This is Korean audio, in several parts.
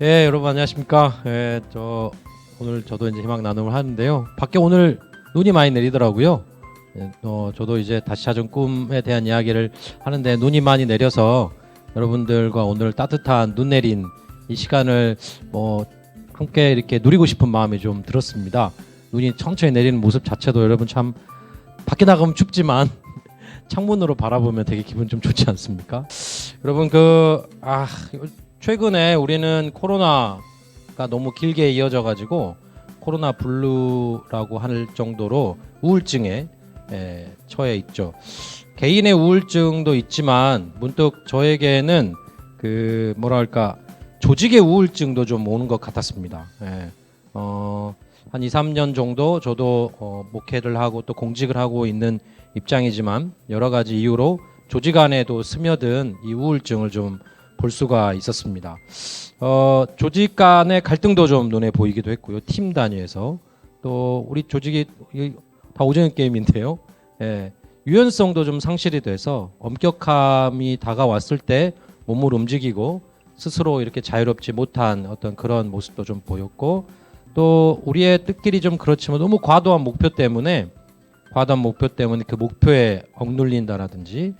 예, 여러분 안녕하십니까? 예, 저 오늘 저도 이제 희망 나눔을 하는데요. 밖에 오늘 눈이 많이 내리더라고요. 예, 어, 저도 이제 다시 찾은 꿈에 대한 이야기를 하는데 눈이 많이 내려서 여러분들과 오늘 따뜻한 눈 내린 이 시간을 뭐 함께 이렇게 누리고 싶은 마음이 좀 들었습니다. 눈이 천천히 내리는 모습 자체도 여러분 참 밖에 나가면 춥지만 창문으로 바라보면 되게 기분 좀 좋지 않습니까? 여러분 그 아 최근에 우리는 코로나가 너무 길게 이어져 가지고 코로나 블루라고 할 정도로 우울증에 에, 처해 있죠. 개인의 우울증도 있지만 문득 저에게는 그 뭐랄까 조직의 우울증도 좀 오는 것 같았습니다. 예. 어, 한 2, 3년 정도 저도 어, 목회를 하고 또 공직을 하고 있는 입장이지만 여러 가지 이유로 조직 안에도 스며든 이 우울증을 좀 볼 수가 있었습니다. 어, 조직 간의 갈등도 좀 눈에 보이기도 했고요. 팀 단위에서 또 우리 조직이 이다 오전 게임인데요. 예, 유연성도 좀 상실이 돼서 엄격함이 다가왔을 때 몸을 움직이고 스스로 이렇게 자유롭지 못한 어떤 그런 모습도 좀 보였고 또 우리의 뜻끼리 좀 그렇지만 너무 과도한 목표 때문에 과도한 목표 때문에 그 목표에 억눌린다라든지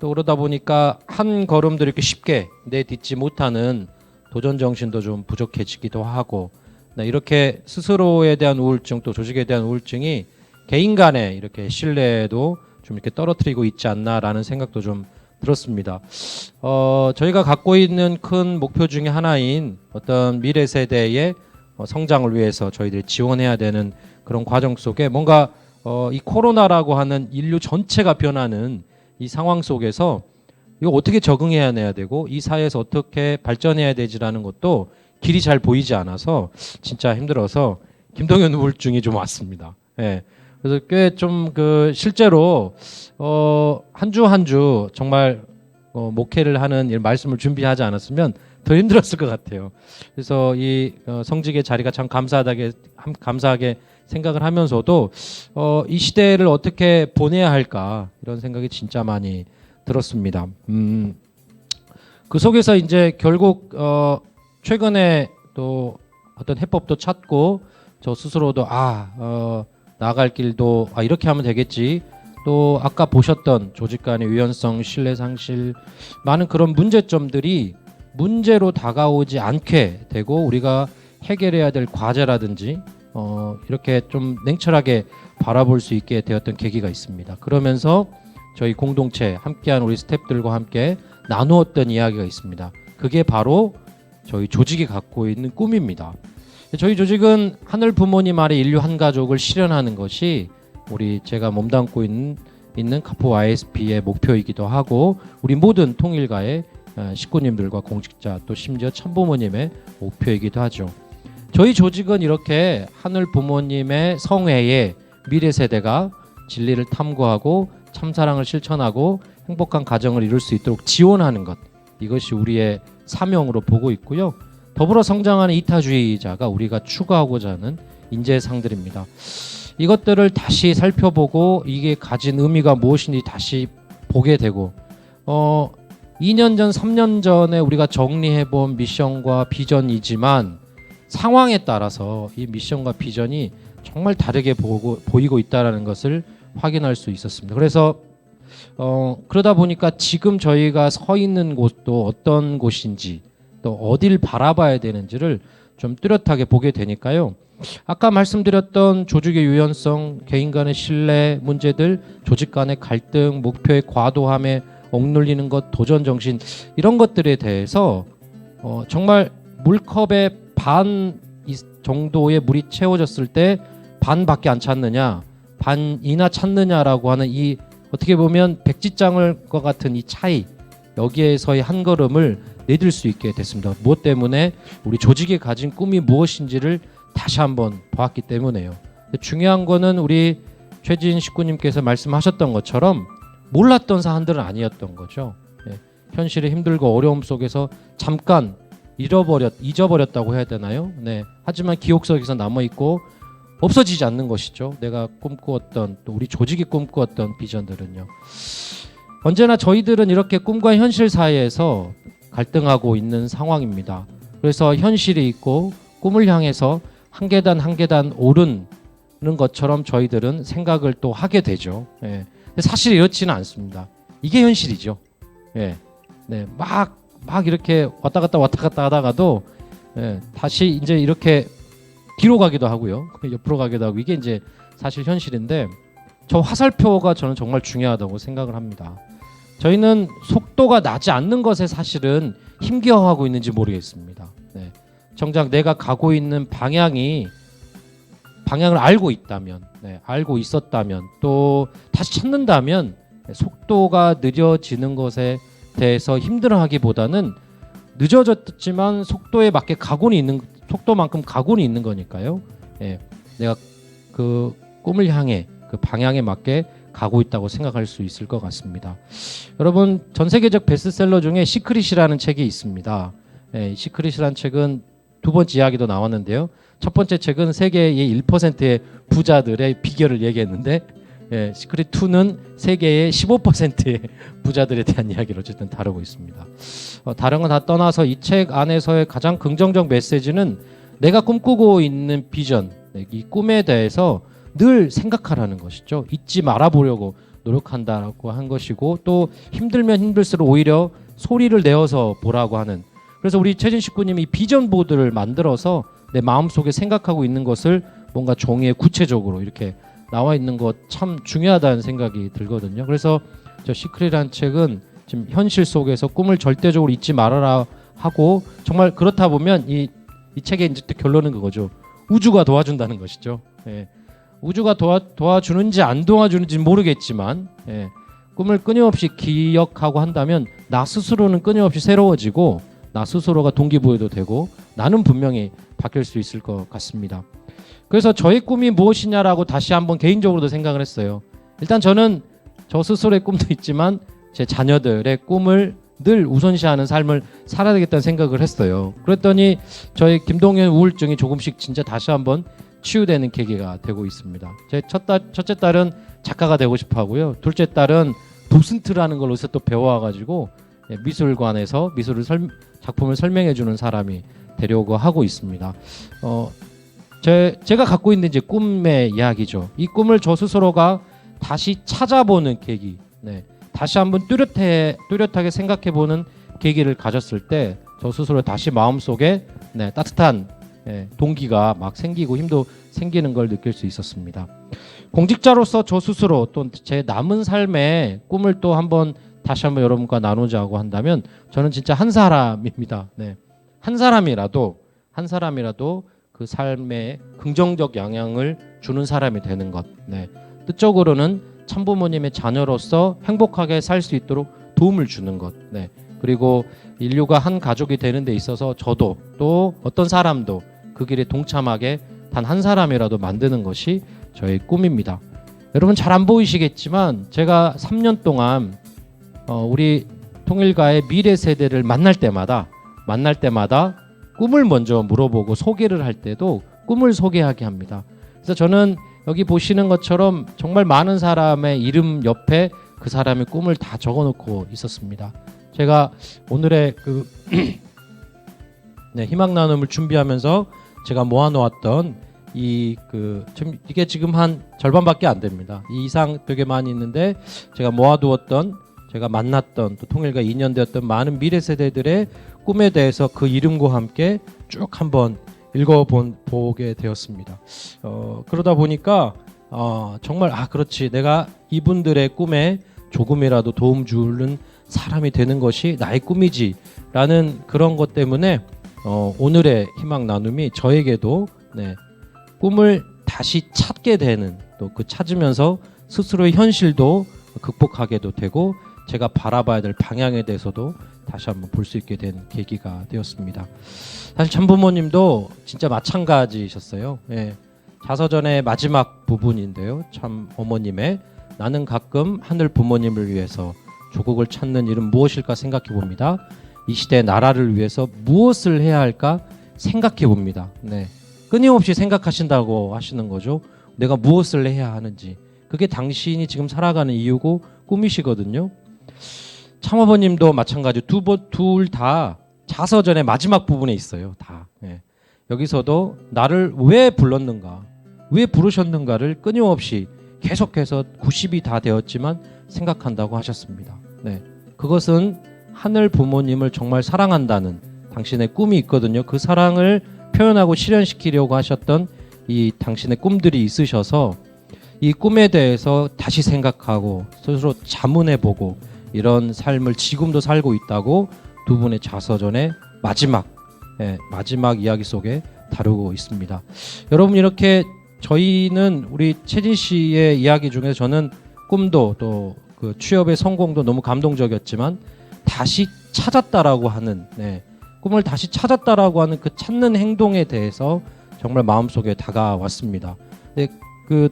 또 그러다 보니까 한 걸음도 이렇게 쉽게 내딛지 못하는 도전 정신도 좀 부족해지기도 하고 네, 이렇게 스스로에 대한 우울증 또 조직에 대한 우울증이 개인 간의 이렇게 신뢰도 좀 이렇게 떨어뜨리고 있지 않나라는 생각도 좀 들었습니다. 어, 저희가 갖고 있는 큰 목표 중에 하나인 어떤 미래 세대의 어, 성장을 위해서 저희들이 지원해야 되는 그런 과정 속에 뭔가 어, 이 코로나라고 하는 인류 전체가 변하는 이 상황 속에서 이거 어떻게 적응해야 해야 되고 이 사회에서 어떻게 발전해야 되지라는 것도 길이 잘 보이지 않아서 진짜 힘들어서 김동현 우울증이 좀 왔습니다. 예. 그래서 꽤 좀 그 실제로 어 한 주 한 주 정말 어 목회를 하는 이 말씀을 준비하지 않았으면 더 힘들었을 것 같아요. 그래서 이 어 성직의 자리가 참 감사하게 함- 감사하게 생각을 하면서도 어 이 시대를 어떻게 보내야 할까 이런 생각이 진짜 많이 들었습니다. 음. 그 속에서 이제 결국 어 최근에 또 어떤 해법도 찾고 저 스스로도 아 어, 나아갈 길도 아 이렇게 하면 되겠지. 또 아까 보셨던 조직 간의 유연성, 신뢰 상실 많은 그런 문제점들이 문제로 다가오지 않게 되고 우리가 해결해야 될 과제라든지 어 이렇게 좀 냉철하게 바라볼 수 있게 되었던 계기가 있습니다. 그러면서 저희 공동체 함께한 우리 스탭들과 함께 나누었던 이야기가 있습니다. 그게 바로 저희 조직이 갖고 있는 꿈입니다. 저희 조직은 하늘 부모님 아래 인류 한 가족을 실현하는 것이 우리 제가 몸담고 있는 있는 카포 ISP의 목표이기도 하고 우리 모든 통일가의 어, 식구님들과 공직자 또 심지어 참부모님의 목표이기도 하죠. 저희 조직은 이렇게 하늘 부모님의 성회에 미래 세대가 진리를 탐구하고 참사랑을 실천하고 행복한 가정을 이룰 수 있도록 지원하는 것 이것이 우리의 사명으로 보고 있고요. 더불어 성장하는 이타주의자가 우리가 추구하고자 하는 인재상들입니다. 이것들을 다시 살펴보고 이게 가진 의미가 무엇인지 다시 보게 되고 어 2년 전, 3년 전에 우리가 정리해 본 미션과 비전이지만 상황에 따라서 이 미션과 비전이 정말 다르게 보고 보이고 있다라는 것을 확인할 수 있었습니다. 그래서 어 그러다 보니까 지금 저희가 서 있는 곳도 어떤 곳인지 또 어딜 바라봐야 되는지를 좀 뚜렷하게 보게 되니까요. 아까 말씀드렸던 조직의 유연성, 개인 간의 신뢰 문제들, 조직 간의 갈등, 목표의 과도함에 억눌리는 것, 도전 정신 이런 것들에 대해서 어, 정말 물컵의 반 이- 정도의 물이 채워졌을 때 반밖에 안 찼느냐, 반이나 찼느냐라고 하는 이 어떻게 보면 백지장을 것 같은 이 차이 여기에서의 한 걸음을 내딜 수 있게 됐습니다. 무엇 때문에 우리 조직이 가진 꿈이 무엇인지를 다시 한번 보았기 때문에요. 중요한 거는 우리 최진 식구님께서 말씀하셨던 것처럼 몰랐던 사안들은 아니었던 거죠. 예, 현실의 힘들고 어려움 속에서 잠깐 잃어버렸, 잊어버렸다고 해야 되나요? 네. 하지만 기억 속에서 남아 있고 없어지지 않는 것이죠. 내가 꿈꾸었던 또 우리 조직이 꿈꾸었던 비전들은요. 언제나 저희들은 이렇게 꿈과 현실 사이에서 갈등하고 있는 상황입니다. 그래서 현실이 있고 꿈을 향해서 한 계단 한 계단 오르는 것처럼 저희들은 생각을 또 하게 되죠. 예. 사실 이렇지는 않습니다. 이게 현실이죠. 예. 네, 막, 막 이렇게 왔다 갔다 왔다 갔다 하다가도 예, 다시 이제 이렇게 뒤로 가기도 하고요. 옆으로 가기도 하고 이게 이제 사실 현실인데 저 화살표가 저는 정말 중요하다고 생각을 합니다. 저희는 속도가 나지 않는 것에 사실은 힘겨워하고 있는지 모르겠습니다. 네. 정작 내가 가고 있는 방향이 방향을 알고 있다면, 네, 알고 있었다면, 또 다시 찾는다면 네, 속도가 느려지는 것에 대해서 힘들어하기보다는 늦어졌지만 속도에 맞게 각오는 있는 속도만큼 각오는 있는 거니까요. 예, 내가 그 꿈을 향해 그 방향에 맞게 가고 있다고 생각할 수 있을 것 같습니다. 여러분 전 세계적 베스트셀러 중에 시크릿이라는 책이 있습니다. 예, 시크릿이라는 책은 두 번째 이야기도 나왔는데요. 첫 번째 책은 세계의 1%의 부자들의 비결을 얘기했는데 예, 시크릿 2는 세계의 15%의 부자들에 대한 이야기를 어쨌든 다루고 있습니다. 어, 다른 건 다 떠나서 이 책 안에서의 가장 긍정적 메시지는 내가 꿈꾸고 있는 비전, 네, 이 꿈에 대해서 늘 생각하라는 것이죠. 잊지 말아보려고 노력한다라고 한 것이고 또 힘들면 힘들수록 오히려 소리를 내어서 보라고 하는 그래서 우리 최진 식구님이 비전 보드를 만들어서 내 마음속에 생각하고 있는 것을 뭔가 종이에 구체적으로 이렇게 나와 있는 것 참 중요하다는 생각이 들거든요. 그래서 저 시크릿이라는 책은 지금 현실 속에서 꿈을 절대적으로 잊지 말아라 하고 정말 그렇다 보면 이, 이 책의 이제 또 결론은 그거죠. 우주가 도와준다는 것이죠. 예. 우주가 도와, 도와주는지 안 도와주는지 모르겠지만 예. 꿈을 끊임없이 기억하고 한다면 나 스스로는 끊임없이 새로워지고 나 스스로가 동기부여도 되고 나는 분명히 바뀔 수 있을 것 같습니다. 그래서 저의 꿈이 무엇이냐라고 다시 한번 개인적으로도 생각을 했어요. 일단 저는 저 스스로의 꿈도 있지만 제 자녀들의 꿈을 늘 우선시하는 삶을 살아야 되겠다는 생각을 했어요. 그랬더니 저희 김동현 우울증이 조금씩 진짜 다시 한번 치유되는 계기가 되고 있습니다. 제 첫 딸, 첫째 딸은 작가가 되고 싶어 하고요. 둘째 딸은 도슨트라는 걸 어디서 또 배워와가지고 예, 미술관에서 미술을 설, 작품을 설명해 주는 사람이 되려고 하고 있습니다. 어, 제, 제가 갖고 있는 이제 꿈의 이야기죠. 이 꿈을 저 스스로가 다시 찾아보는 계기, 네. 다시 한번 뚜렷해, 뚜렷하게 생각해보는 계기를 가졌을 때 저 스스로 다시 마음속에 네, 따뜻한 예, 동기가 막 생기고 힘도 생기는 걸 느낄 수 있었습니다. 공직자로서 저 스스로 또 제 남은 삶의 꿈을 또 한번 다시 한번 여러분과 나누자고 한다면 저는 진짜 한 사람입니다. 네. 한 사람이라도 한 사람이라도 그 삶에 긍정적 영향을 주는 사람이 되는 것. 네. 뜻적으로는 참부모님의 자녀로서 행복하게 살 수 있도록 도움을 주는 것. 네. 그리고 인류가 한 가족이 되는 데 있어서 저도 또 어떤 사람도 그 길에 동참하게 단 한 사람이라도 만드는 것이 저의 꿈입니다. 여러분 잘 안 보이시겠지만 제가 3년 동안 어, 우리 통일가의 미래 세대를 만날 때마다 만날 때마다 꿈을 먼저 물어보고 소개를 할 때도 꿈을 소개하게 합니다. 그래서 저는 여기 보시는 것처럼 정말 많은 사람의 이름 옆에 그 사람의 꿈을 다 적어놓고 있었습니다. 제가 오늘의 그 네, 희망 나눔을 준비하면서 제가 모아놓았던 이 그 이게 지금 한 절반밖에 안 됩니다. 이 이상 되게 많이 있는데 제가 모아두었던 제가 만났던 또 통일과 인연되었던 많은 미래 세대들의 꿈에 대해서 그 이름과 함께 쭉 한번 읽어본 보게 되었습니다. 어, 그러다 보니까 어, 정말 아 그렇지 내가 이분들의 꿈에 조금이라도 도움 주는 사람이 되는 것이 나의 꿈이지라는 그런 것 때문에 어, 오늘의 희망 나눔이 저에게도 네, 꿈을 다시 찾게 되는 또 그 찾으면서 스스로의 현실도 극복하게도 되고 제가 바라봐야 될 방향에 대해서도 다시 한번 볼 수 있게 된 계기가 되었습니다. 사실 참부모님도 진짜 마찬가지셨어요. 예. 자서전의 마지막 부분인데요. 참 어머님의 나는 가끔 하늘 부모님을 위해서 조국을 찾는 일은 무엇일까 생각해 봅니다. 이 시대 나라를 위해서 무엇을 해야 할까 생각해 봅니다. 네. 끊임없이 생각하신다고 하시는 거죠. 내가 무엇을 해야 하는지. 그게 당신이 지금 살아가는 이유고 꿈이시거든요. 참어버님도 마찬가지 두둘다 자서전의 마지막 부분에 있어요. 다. 예. 여기서도 나를 왜 불렀는가, 왜 부르셨는가를 끊임없이 계속해서 90이 다 되었지만 생각한다고 하셨습니다. 네. 그것은 하늘 부모님을 정말 사랑한다는 당신의 꿈이 있거든요. 그 사랑을 표현하고 실현시키려고 하셨던 이 당신의 꿈들이 있으셔서 이 꿈에 대해서 다시 생각하고 스스로 자문해보고 이런 삶을 지금도 살고 있다고 두 분의 자서전의 마지막 예, 마지막 이야기 속에 다루고 있습니다. 여러분 이렇게 저희는 우리 최진 씨의 이야기 중에 저는 꿈도 또 그 취업의 성공도 너무 감동적이었지만 다시 찾았다라고 하는 네, 꿈을 다시 찾았다라고 하는 그 찾는 행동에 대해서 정말 마음속에 다가왔습니다. 근데 그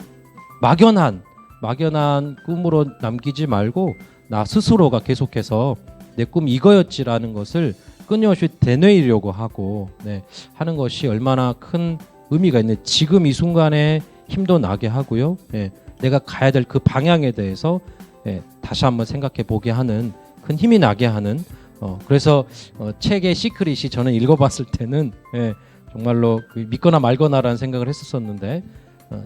막연한 막연한 꿈으로 남기지 말고 나 스스로가 계속해서 내 꿈 이거였지라는 것을 끊임없이 되뇌이려고 하고 네, 하는 것이 얼마나 큰 의미가 있는 지금 이 순간에 힘도 나게 하고요. 예, 내가 가야 될 그 방향에 대해서 예, 다시 한번 생각해 보게 하는 큰 힘이 나게 하는 어, 그래서 어, 책의 시크릿이 저는 읽어봤을 때는 예, 정말로 그 믿거나 말거나라는 생각을 했었었는데 어,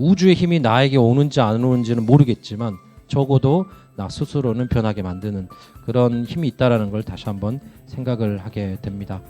우주의 힘이 나에게 오는지 안 오는지는 모르겠지만 적어도 나 스스로는 변하게 만드는 그런 힘이 있다라는 걸 다시 한번 생각을 하게 됩니다.